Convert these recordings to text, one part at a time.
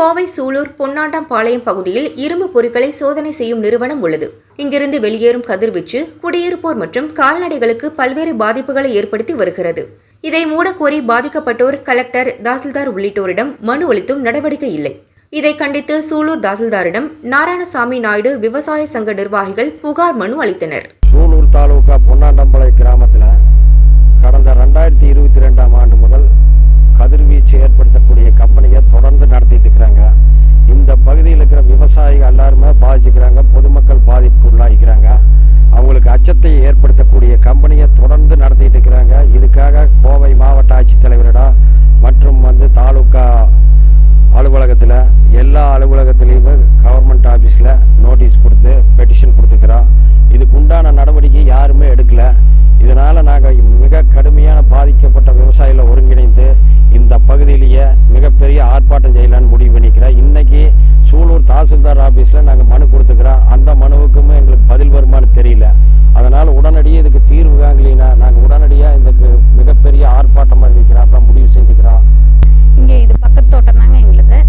கோவை சூலூர் பொன்னாண்டாம்பாளையம் பகுதியில் இரும்பு பொருட்களை சோதனை செய்யும் நிறுவனம் உள்ளது. இங்கிருந்து வெளியேறும் கதிர்வீச்சு குடியிருப்போர் மற்றும் கால்நடைகளுக்கு பல்வேறு பாதிப்புகளை ஏற்படுத்தி வருகிறது. இதை மூடக்கோரி பாதிக்கப்பட்டோர் கலெக்டர் தாசில்தார் உள்ளிட்டோரிடம் மனு அளித்தும் நடவடிக்கை இல்லை. இதை கண்டித்து சூலூர் தாசில்தாரிடம் நாராயணசாமி நாயுடு விவசாய சங்க நிர்வாகிகள் புகார் மனு அளித்தனர். சூலூர் தாலுகா பொன்னாண்டம்பாளைய கிராமத்தில் கடந்த ரெண்டாயிரத்தி இருபத்தி ரெண்டாம் ஆண்டு முதல் கதிர்வீச்சு ஏற்படுத்தக்கூடிய தம்தார் ஆஃபீஸில் நாங்கள் மனு கொடுத்துக்கிறோம். அந்த மனுவுக்குமே எங்களுக்கு பதில் வருமானு தெரியல. அதனால் உடனடியாக இதுக்கு தீர்வு காங்கலினா நாங்கள் உடனடியாக இந்த மிகப்பெரிய ஆர்ப்பாட்டமாக இருக்கிறோம் அப்புறம் முடிவு செஞ்சுக்கிறோம். இங்கே இது பக்கத்து தோட்டம் தாங்க எங்களுக்கு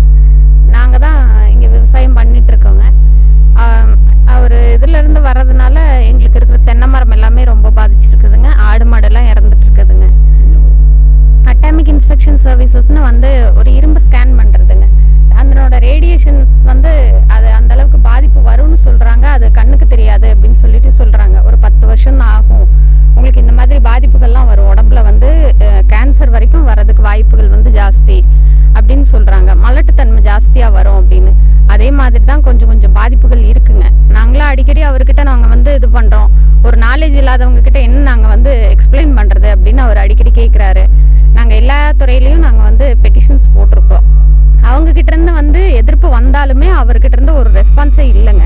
நாங்கள் தான் இங்கே விவசாயம் பண்ணிட்டு இருக்கோங்க. அவர் இதுலேருந்து வர்றதுனால எங்களுக்கு இருக்கிற தென்னை மரம் எல்லாமே ரொம்ப பாதிச்சிருக்குதுங்க. ஆடு மாடெல்லாம் இறந்துட்டு இருக்குதுங்க. அட்டாமிக் இன்ஸ்பெக்ஷன் சர்வீசஸ்னு வந்து ஒரு இரும்பு ஸ்கேன் நாலேஜ் இல்லாதவங்க கிட்ட என்ன நாங்கள் வந்து எக்ஸ்பிளைன் பண்ணுறது அப்படின்னு அவர் அடிக்கடி கேட்குறாரு நாங்கள் எல்லா துறையிலையும் நாங்கள் வந்து பெட்டிஷன்ஸ் போட்டிருக்கோம். அவங்கக்கிட்டேருந்து வந்து எதிர்ப்பு வந்தாலுமே அவர்கிட்டேருந்து ஒரு ரெஸ்பான்ஸே இல்லைங்க.